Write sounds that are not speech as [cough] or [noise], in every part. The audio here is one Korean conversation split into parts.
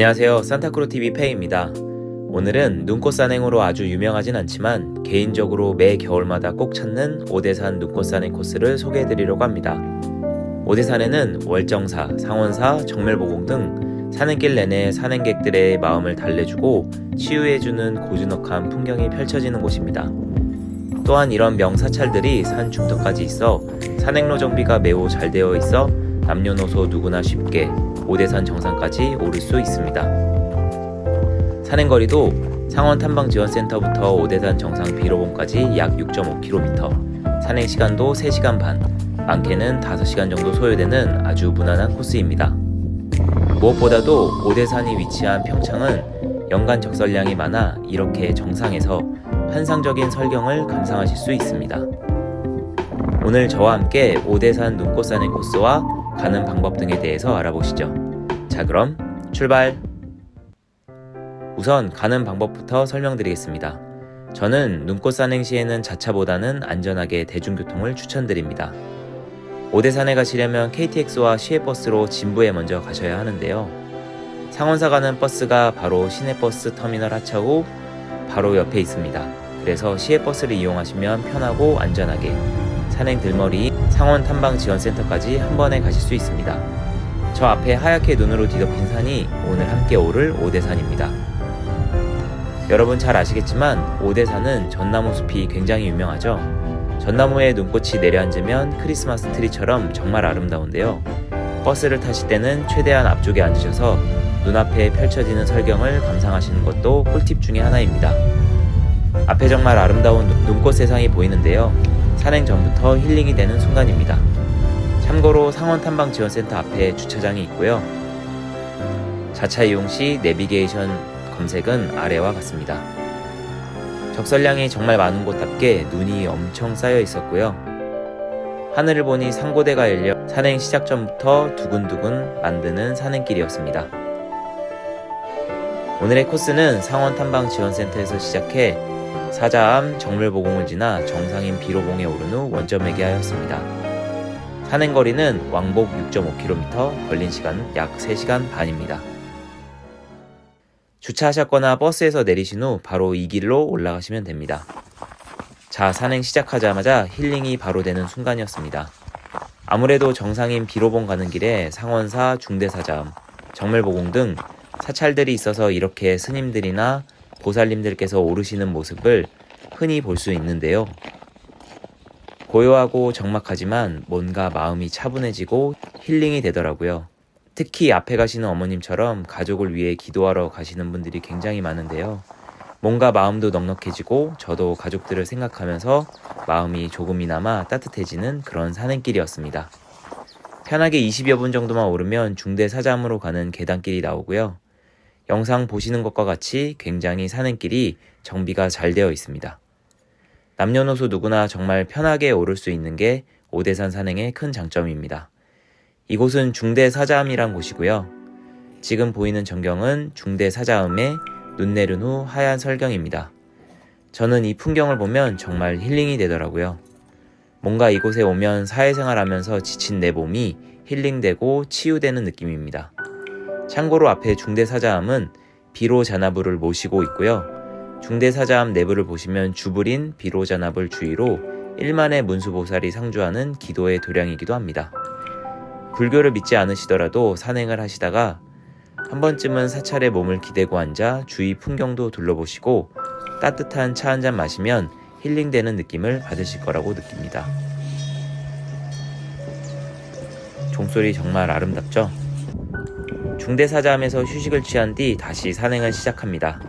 안녕하세요. 산타크로TV 페이입니다. 오늘은 눈꽃 산행으로 아주 유명하진 않지만 개인적으로 매 겨울마다 꼭 찾는 오대산 눈꽃 산행 코스를 소개해드리려고 합니다. 오대산에는 월정사, 상원사, 정멸보공 등 산행길 내내 산행객들의 마음을 달래주고 치유해주는 고즈넉한 풍경이 펼쳐지는 곳입니다. 또한 이런 명사찰들이 산 중턱까지 있어 산행로 정비가 매우 잘 되어 있어 남녀노소 누구나 쉽게 오대산 정상까지 오를 수 있습니다. 산행거리도 상원 탐방지원센터부터 오대산 정상 비로봉까지 약 6.5km, 산행 시간도 3시간 반, 많게는 5시간 정도 소요되는 아주 무난한 코스입니다. 무엇보다도 오대산이 위치한 평창은 연간 적설량이 많아 이렇게 정상에서 환상적인 설경을 감상하실 수 있습니다. 오늘 저와 함께 오대산 눈꽃 산행 코스와 가는 방법 등에 대해서 알아보시죠. 자, 그럼 출발! 우선 가는 방법부터 설명드리겠습니다. 저는 눈꽃 산행 시에는 자차보다는 안전하게 대중교통을 추천드립니다. 오대산에 가시려면 KTX와 시외버스로 진부에 먼저 가셔야 하는데요. 상원사 가는 버스가 바로 시내버스 터미널 하차후 바로 옆에 있습니다. 그래서 시외버스를 이용하시면 편하고 안전하게 산행 들머리 상원 탐방 지원센터까지 한 번에 가실 수 있습니다. 저 앞에 하얗게 눈으로 뒤덮인 산이 오늘 함께 오를 오대산입니다. 여러분 잘 아시겠지만 오대산은 전나무 숲이 굉장히 유명하죠. 전나무에 눈꽃이 내려앉으면 크리스마스 트리처럼 정말 아름다운데요. 버스를 타실 때는 최대한 앞쪽에 앉으셔서 눈앞에 펼쳐지는 설경을 감상하시는 것도 꿀팁 중에 하나입니다. 앞에 정말 아름다운 눈- 눈꽃 세상이 보이는데요. 산행 전부터 힐링이 되는 순간입니다. 참고로 상원 탐방 지원센터 앞에 주차장이 있고요. 자차 이용 시 내비게이션 검색은 아래와 같습니다. 적설량이 정말 많은 곳답게 눈이 엄청 쌓여 있었고요. 하늘을 보니 상고대가 열려 산행 시작 전부터 두근두근 만드는 산행길이었습니다. 오늘의 코스는 상원 탐방 지원센터에서 시작해 사자암 정멸보공을 지나 정상인 비로봉에 오른 후 원점에게 하였습니다. 산행 거리는 왕복 6.5km, 걸린 시간 약 3시간 반입니다. 주차하셨거나 버스에서 내리신 후 바로 이 길로 올라가시면 됩니다. 자, 산행 시작하자마자 힐링이 바로 되는 순간이었습니다. 아무래도 정상인 비로봉 가는 길에 상원사, 중대사자암, 정멸보공 등 사찰들이 있어서 이렇게 스님들이나 보살님들께서 오르시는 모습을 흔히 볼 수 있는데요. 고요하고 적막하지만 뭔가 마음이 차분해지고 힐링이 되더라고요. 특히 앞에 가시는 어머님처럼 가족을 위해 기도하러 가시는 분들이 굉장히 많은데요. 뭔가 마음도 넉넉해지고 저도 가족들을 생각하면서 마음이 조금이나마 따뜻해지는 그런 산행길이었습니다. 편하게 20여 분 정도만 오르면 중대 사자암으로 가는 계단길이 나오고요. 영상 보시는 것과 같이 굉장히 산행길이 정비가 잘 되어 있습니다. 남녀노소 누구나 정말 편하게 오를 수 있는 게 오대산 산행의 큰 장점입니다. 이곳은 중대 사자암이란 곳이고요. 지금 보이는 전경은 중대 사자암에 눈 내린 후 하얀 설경입니다. 저는 이 풍경을 보면 정말 힐링이 되더라고요. 뭔가 이곳에 오면 사회생활 하면서 지친 내 몸이 힐링되고 치유되는 느낌입니다. 참고로 앞에 중대사자암은 비로 자나불을 모시고 있고요. 중대사자암 내부를 보시면 주불인 비로자나불 주위로 1만의 문수보살이 상주하는 기도의 도량이기도 합니다. 불교를 믿지 않으시더라도 산행을 하시다가 한 번쯤은 사찰에 몸을 기대고 앉아 주위 풍경도 둘러보시고 따뜻한 차 한 잔 마시면 힐링되는 느낌을 받으실 거라고 느낍니다. 종소리 정말 아름답죠? 중대사자함에서 휴식을 취한 뒤 다시 산행을 시작합니다.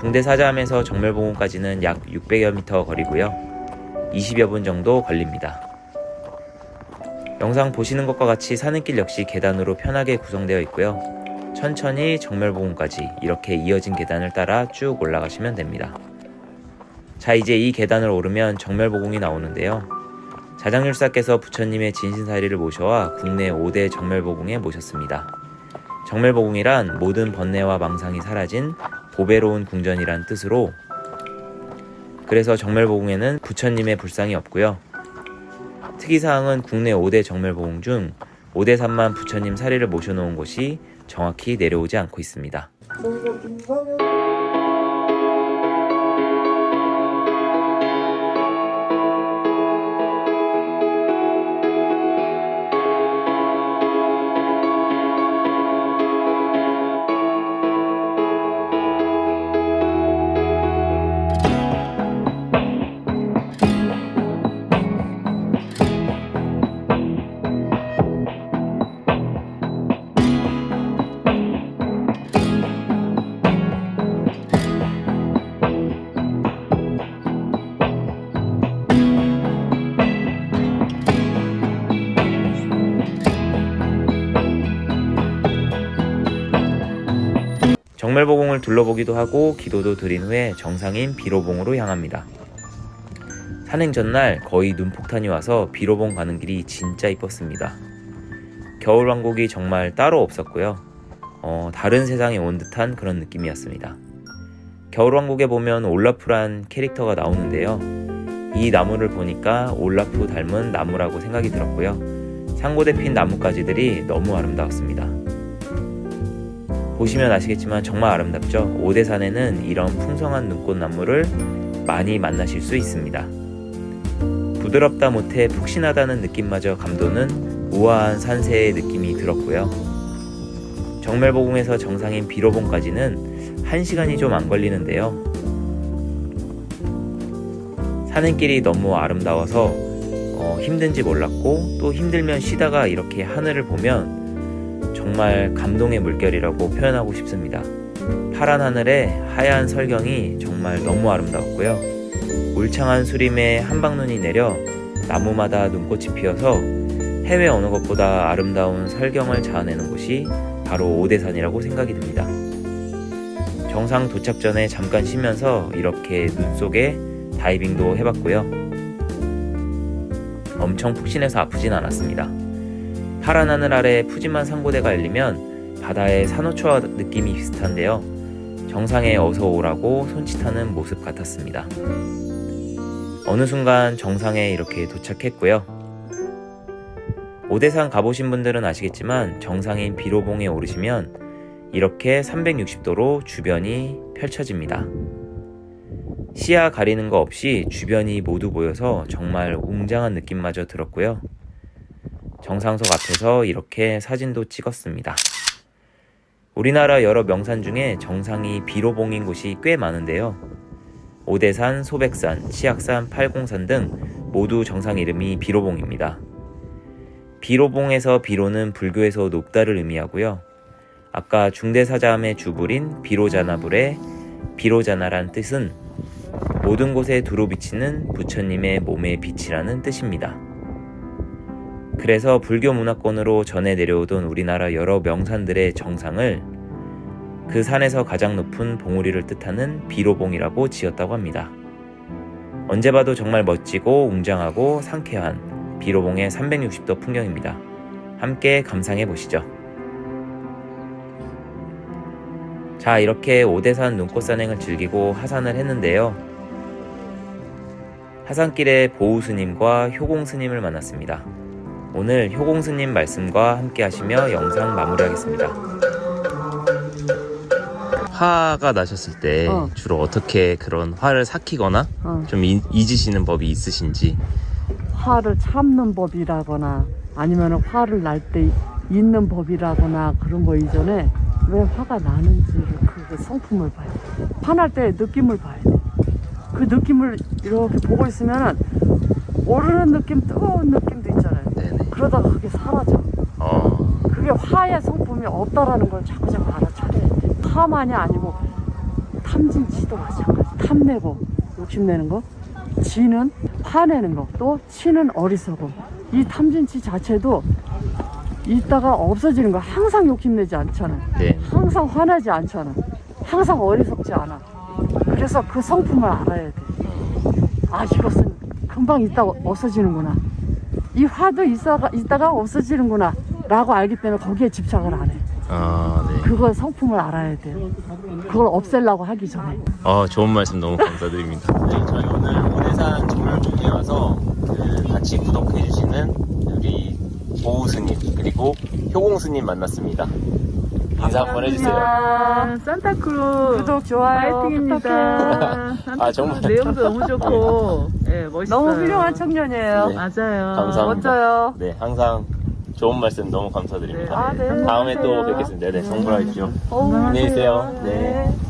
중대사자함에서 정멸봉원까지는 약 600여 미터 거리고요. 20여 분 정도 걸립니다. 영상 보시는 것과 같이 산행길 역시 계단으로 편하게 구성되어 있고요. 천천히 정멸봉원까지 이렇게 이어진 계단을 따라 쭉 올라가시면 됩니다. 자, 이제 이 계단을 오르면 정멸보공이 나오는데요. 자장율사께서 부처님의 진신사리를 모셔와 국내 5대 정멸보공에 모셨습니다. 정멸보공이란 모든 번뇌와 망상이 사라진 보배로운 궁전이란 뜻으로 그래서 정멸보공에는 부처님의 불상이 없고요. 특이사항은 국내 5대 정멸보공 중 오대산만 부처님 사리를 모셔놓은 곳이 정확히 내려오지 않고 있습니다. 정멜보공을 둘러보기도 하고 기도도 드린 후에 정상인 비로봉으로 향합니다. 산행 전날 거의 눈폭탄이 와서 비로봉 가는 길이 진짜 이뻤습니다. 겨울왕국이 정말 따로 없었고요. 어, 다른 세상에 온 듯한 그런 느낌이었습니다. 겨울왕국에 보면 올라프란 캐릭터가 나오는데요. 이 나무를 보니까 올라프 닮은 나무라고 생각이 들었고요. 상고대 핀 나뭇가지들이 너무 아름다웠습니다. 보시면 아시겠지만 정말 아름답죠. 오대산에는 이런 풍성한 눈꽃 나무를 많이 만나실 수 있습니다. 부드럽다 못해 푹신하다는 느낌마저 감도는 우아한 산세의 느낌이 들었고요. 정멜보궁에서 정상인 비로봉까지는 1시간이 좀 안 걸리는데요. 산행길이 너무 아름다워서 어, 힘든지 몰랐고 또 힘들면 쉬다가 이렇게 하늘을 보면 정말 감동의 물결이라고 표현하고 싶습니다. 파란 하늘에 하얀 설경이 정말 너무 아름다웠고요. 울창한 수림에 한방눈이 내려 나무마다 눈꽃이 피어서 해외 어느 것보다 아름다운 설경을 자아내는 곳이 바로 오대산이라고 생각이 듭니다. 정상 도착 전에 잠깐 쉬면서 이렇게 눈 속에 다이빙도 해봤고요. 엄청 푹신해서 아프진 않았습니다. 파란 하늘 아래 푸짐한 상고대가 열리면 바다의 산호초와 느낌이 비슷한데요. 정상에 어서 오라고 손짓하는 모습 같았습니다. 어느 순간 정상에 이렇게 도착했고요. 오대산 가보신 분들은 아시겠지만 정상인 비로봉에 오르시면 이렇게 360도로 주변이 펼쳐집니다. 시야 가리는 거 없이 주변이 모두 보여서 정말 웅장한 느낌마저 들었고요. 정상석 앞에서 이렇게 사진도 찍었습니다. 우리나라 여러 명산 중에 정상이 비로봉인 곳이 꽤 많은데요. 오대산, 소백산, 치악산, 팔공산 등 모두 정상 이름이 비로봉입니다. 비로봉에서 비로는 불교에서 높다를 의미하고요. 아까 중대사자함의 주불인 비로자나불의 비로자나란 뜻은 모든 곳에 두루 비치는 부처님의 몸의 빛이라는 뜻입니다. 그래서 불교 문화권으로 전해 내려오던 우리나라 여러 명산들의 정상을 그 산에서 가장 높은 봉우리를 뜻하는 비로봉이라고 지었다고 합니다. 언제 봐도 정말 멋지고 웅장하고 상쾌한 비로봉의 360도 풍경입니다. 함께 감상해 보시죠. 자, 이렇게 오대산 눈꽃 산행을 즐기고 하산을 했는데요. 하산길에 보우 스님과 효공 스님을 만났습니다. 오늘 효공 스님 말씀과 함께 하시며 영상 마무리하겠습니다. 화가 나셨을 때 어. 주로 어떻게 그런 화를 삭히거나 어, 좀 이- 잊으시는 법이 있으신지 화를 참는 법이라거나 아니면 화를 날때 있는 법이라거나 그런 거 이전에 왜 화가 나는지를 그, 그 성품을 봐야 돼. 화날 때 느낌을 봐야 돼. 그 느낌을 이렇게 보고 있으면 오르는 느낌, 뜨거운. 네네. 그러다가 그게 사라져. 어, 그게 화의 성품이 없다라는 걸 자꾸 자꾸 알아차려야 돼. 화만이 아니고 탐진치도 마찬가지. 탐내고 욕심내는 거, 지는 화내는 거, 또 치는 어리석음. 이 탐진치 자체도 있다가 없어지는 거 항상 욕심내지 않잖아. 네. 항상 화나지 않잖아. 항상 어리석지 않아. 그래서 그 성품을 알아야 돼. 아, 이것은 금방 있다가 없어지는구나. 이 화도 있다가, 있다가 없어지는구나. 라고 알기 때문에 거기에 집착을 안 해. 아, 네. 그걸 성품을 알아야 돼. 그걸 없애려고 하기 전에. 어, 좋은 말씀 너무 감사드립니다. 네, 저희 오늘 오대산 정물쪽에 와서 그 같이 구독해주시는 우리 보우 스님 그리고 효공 스님 만났습니다. 인사 한번 해주세요. 아, 산타크루 구독, 좋아요 파이팅입니다. 아, 정말. 내용도 너무 좋고, 예, [laughs] 멋있어요. 너무 훌륭한 청년이에요. 네. 맞아요. 감사합니다. 멋져요. 네, 항상 좋은 말씀 너무 감사드립니다. 네. 아, 네. 다음에 또 안녕하세요. 뵙겠습니다. 네, 성불하십시오. 어우, 안녕히 계세요. 네. 네.